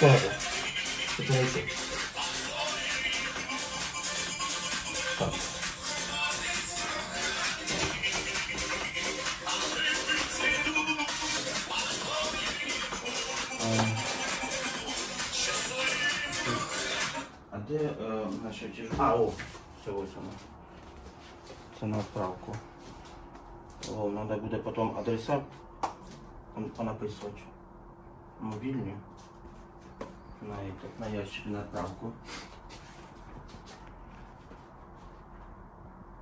Що це? Що це? Так. А де е, наші ті. А, о, все ось воно. Це на відправку. О, треба буде потім адреса пон- понаписувати. Мобільні. На, этот, на ящик на відправку.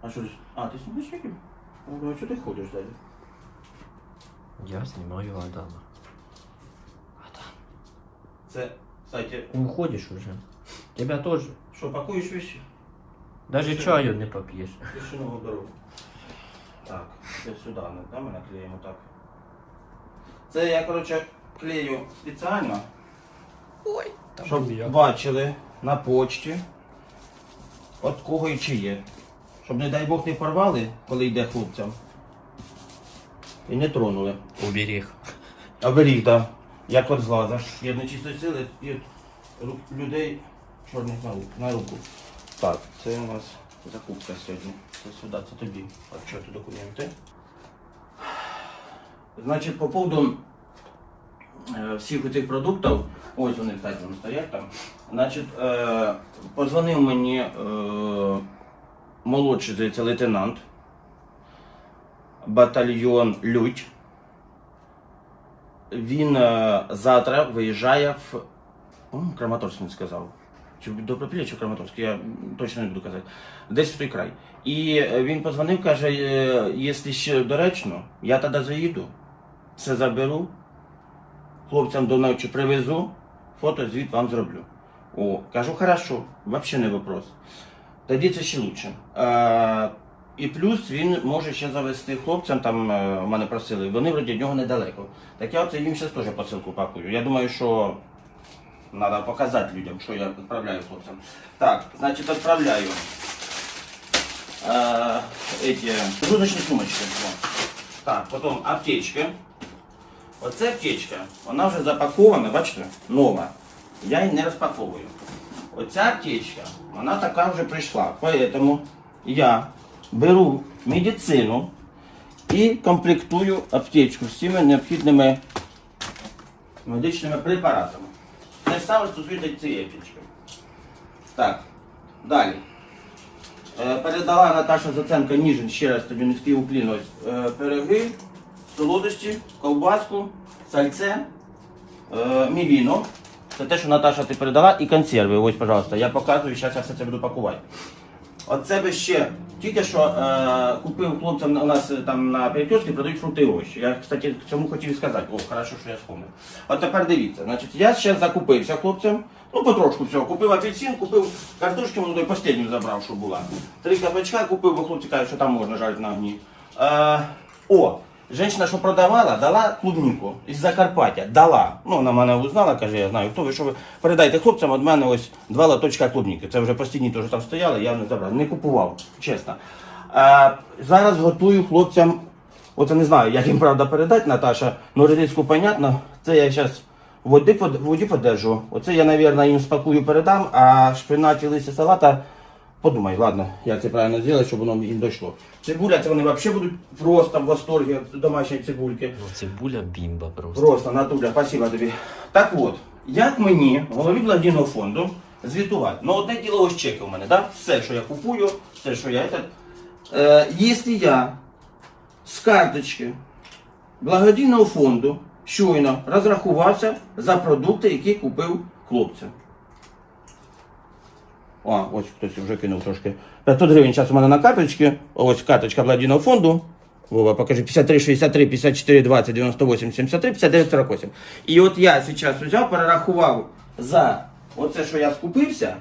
А ти- а, ти знімаєш яким? А що ти ходиш далі? Я снимаю Адама. Адам. Це, кстати, Уходишь уже. Тебя тоже. що, пакуєш вещи? Даже Что? чаю не попьешь. Тишину дорогу. Так, це сюди, да, ми наклеїмо так. Це я, коротше, клею спеціально, Ой, щоб бачили на почті, от кого і чи є. Щоб, не дай Бог, не порвали, коли йде хлопцям. І не тронули. Уберег. Оберіг, так. Як от злаза. Є нечистої сили і от ру- людей чорних на, ру- на руку. Так, це у нас закупка сьогодні. Це сюди, це тобі. А що тут документи? Значить, по поводу всіх цих продуктів, ось вони, кстати, там стоять там. Значить, е, позвонив мені е, молодший, лейтенант, батальйон Людь. Він е, завтра виїжджає в Краматорськ він сказав. Чи Добропілля, чи Краматорськ, я точно не буду казати. Десь в той край. І е, він позвонив, каже, е, якщо доречно, я тоді заїду, все заберу, хлопцям до ночі привезу, фото звіт вам зроблю. О, кажу, хорошо, взагалі не вопрос. Тоді це ще лучше. Е, і плюс він може ще завести хлопцям, там е, мене просили, вони вроді від нього недалеко. Так я оце їм зараз теж посилку пакую. Я думаю, що треба показати людям, що я відправляю хлопцям. Так, значить, відправляю е, эти сумочки. Так, потім аптечки. Оце аптечка, вона вже запакована, бачите, нова. Я її не розпаковую. Оця аптечка, вона така вже прийшла. Поэтому я беру медицину і комплектую аптечку з цими необхідними медичними препаратами. Те саме стосується цієї аптечки. Так, далі. Е, Передала Наташа Заценко Ніжин, ще раз тобі низький уклін, ось, е, пироги, солодощі, ковбаску, сальце, е, мівіно. Це те, що Наташа ти передала, і консерви. Ось, пожалуйста, я показую, зараз я все це буду пакувати. Оце би ще тільки що е, купив хлопцям у нас е, там на перекрестці продають фрукти і овочі. Я, кстати, цьому хотів сказати. О, хорошо, що я вспомнив. От тепер дивіться, значить, я ще закупився хлопцям. Ну, потрошку всього. Купив апельсин, купив картошки молодої, постійну забрав, що була. Три кабачка купив, бо хлопці кажуть, що там можна жарити на огні. Е, о, жінка, що продавала, дала клубніку із Закарпаття. Дала. Ну, вона мене узнала, каже, я знаю, хто ви, що ви. Передайте хлопцям, від мене ось два лоточка клубніки. Це вже постійні теж там стояли, я не забрав. Не купував, чесно. Е, зараз готую хлопцям, я не знаю, як їм правда передати, Наташа, ну редиску понятно. Це я зараз в воді, воді подержу. Оце я, мабуть, їм спакую передам, а шпинат і листя салата Подумай, ладно, як це правильно зробити, щоб воно їм дійшло. Цибуля, це вони взагалі будуть просто в восторгі від домашньої цибульки. Ну, цибуля бімба просто. Просто, Натуля, спасибо тобі. Так от, як мені, голові благодійного фонду, звітувати? Ну, одне діло ось чеки у мене, да? все, що я купую, все, що я. Е, якщо я з карточки благодійного фонду щойно розрахувався за продукти, які купив хлопцям. А, ось хтось вже кинув трошки. 500 гривень зараз у мене на карточці. Ось карточка благодійного фонду. Вова, покажи, 53, 63, 54, 20, 98, 73, 59, 48. І от я зараз взяв, перерахував за оце, що я скупився,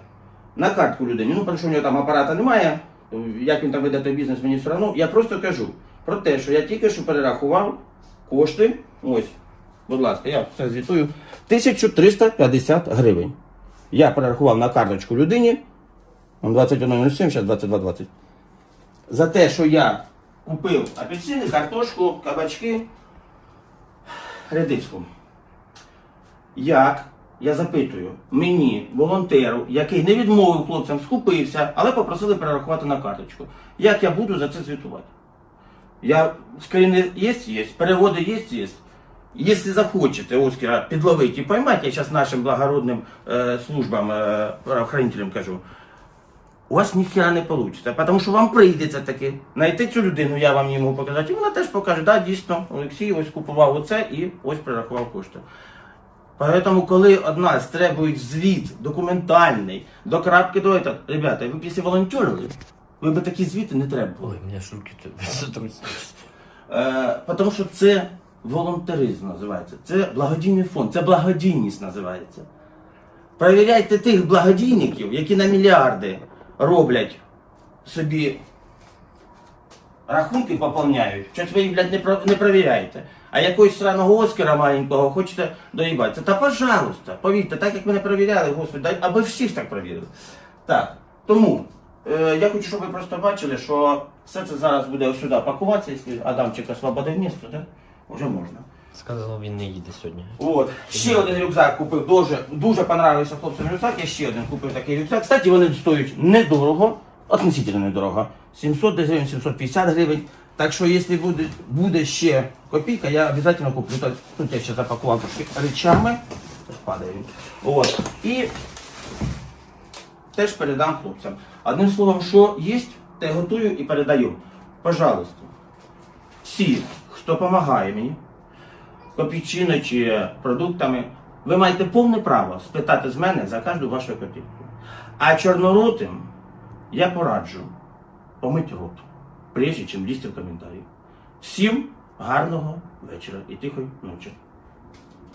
на картку людині. Ну, тому що у нього там апарата немає, як він там веде той бізнес, мені все одно. Я просто кажу про те, що я тільки що перерахував кошти. Ось, будь ласка, я все звітую. 1350 гривень. Я перерахував на карточку людині. Он 21.07, зараз 22.20. За те, що я купив апельсини, картошку, кабачки, редиску. Як я запитую, мені, волонтеру, який не відмовив хлопцям, скупився, але попросили перерахувати на карточку. Як я буду за це звітувати? Я скріни є, є, переводи є, є. Якщо захочете Оскара підловити і поймати, я зараз нашим благородним е, службам, е, правоохранителям кажу, у вас ніхера не вийде, тому що вам прийдеться таки знайти цю людину, я вам її можу показати, і вона теж покаже, да, дійсно, Олексій ось купував оце і ось перерахував кошти. Поэтому, коли од нас требують звіт документальний, до крапки до этого, ребята, ви якщо волонтерили, ви б такі звіти не требували. Ой, мене руки тут. Е, тому що це волонтеризм називається, це благодійний фонд, це благодійність називається. Перевіряйте тих благодійників, які на мільярди роблять собі рахунки поповняють. Щось ви їх, блядь, не, про- не перевіряєте. А якогось сраного Оскара маленького хочете доїбатися. Та пожалуйста, повірте, так як ми не перевіряли, господи, дай, аби всіх так перевірили. Так, тому е, я хочу, щоб ви просто бачили, що все це зараз буде сюди пакуватися, якщо Адамчик освободив місто, так? Вже можна. Сказав, він не їде сьогодні. От. Ще один рюкзак купив, дуже, дуже понравився хлопцям рюкзак, я ще один купив такий рюкзак. Кстати, вони стоять недорого, относительно недорого. 700 десь гривень, 750 гривень. Так що, якщо буде, буде ще копійка, я обов'язково куплю. Так, Тут я ще запакував трошки речами. От. І теж передам хлопцям. Одним словом, що є, те готую і передаю. Пожалуйста. Всі, хто допомагає мені, копійчиною чи продуктами, ви маєте повне право спитати з мене за кожну вашу копійку. А чорноротим я пораджу помити рот, прежде чим лізти в коментарі. Всім гарного вечора і тихої ночі.